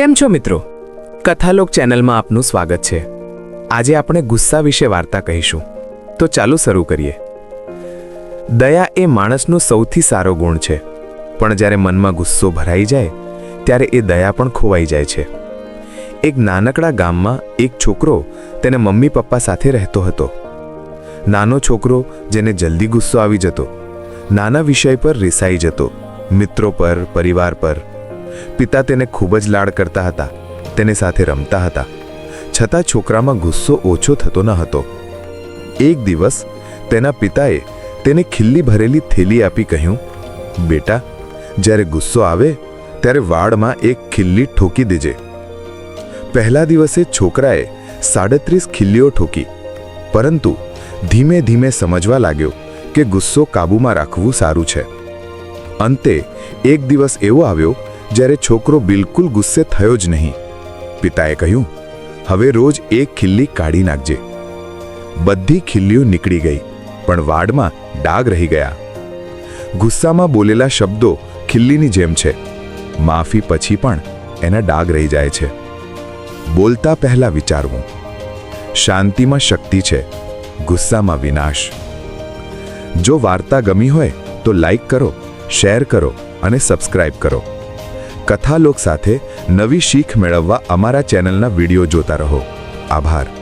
કેમ છો મિત્રો? કથાલોક ચેનલમાં આપનું સ્વાગત છે. આજે આપણે ગુસ્સા વિશે વાર્તા કહીશું. તો ચાલો શરૂ કરીએ. દયા એ માણસનો સૌથી સારો ગુણ છે. પણ જ્યારે મનમાં ગુસ્સો ભરાઈ જાય, ત્યારે એ દયા પણ ખોવાઈ જાય છે. એક નાનકડા ગામમાં એક છોકરો તેને મમ્મી પપ્પા સાથે રહેતો હતો. નાનો છોકરો જેને જલ્દી ગુસ્સો આવી જતો, નાના વિષય પર રિસાઈ જતો, મિત્રો પર, પરિવાર પર પિતા તેને ખૂબ જ લાડ કરતા હતા. તેને સાથે રમતા હતા. છતાં છોકરામાં ગુસ્સો ઓછો થતો ન હતો. એક દિવસ તેના પિતાએ તેને ખિલ્લી ભરેલી થેલી આપી કહ્યું, બેટા, જ્યારે ગુસ્સો આવે, ત્યારે વાળમાં એક ખિલ્લી ઠોકી દેજે. પહેલા દિવસે છોકરાએ સાડત્રીસ ખિલ્લીઓ ઠોકી, પરંતુ ધીમે ધીમે સમજવા લાગ્યો કે ગુસ્સો કાબૂમાં રાખવું સારું છે. અંતે એક દિવસ એવો આવ્યો જ્યારે છોકરો બિલકુલ ગુસ્સે થયો જ નહીં. પિતાએ કહ્યું, હવે રોજ એક ખિલ્લી કાઢી નાખજે. બધી ખિલ્લીઓ નીકળી ગઈ, પણ વાડમાં ડાઘ રહી ગયા. ગુસ્સામાં બોલેલા શબ્દો ખિલ્લીની જેમ છે. માફી પછી પણ એના ડાઘ રહી જાય છે. બોલતા પહેલા વિચારવું. શાંતિમાં શક્તિ છે. ગુસ્સામાં વિનાશ. જો વાર્તા ગમી હોય તો લાઈક કરો, શેર કરો અને સબસ્ક્રાઇબ કરો. કથાલોક સાથે નવી શીખ મેળવવા અમારા ચેનલના વીડિયો જોતા રહો. આભાર.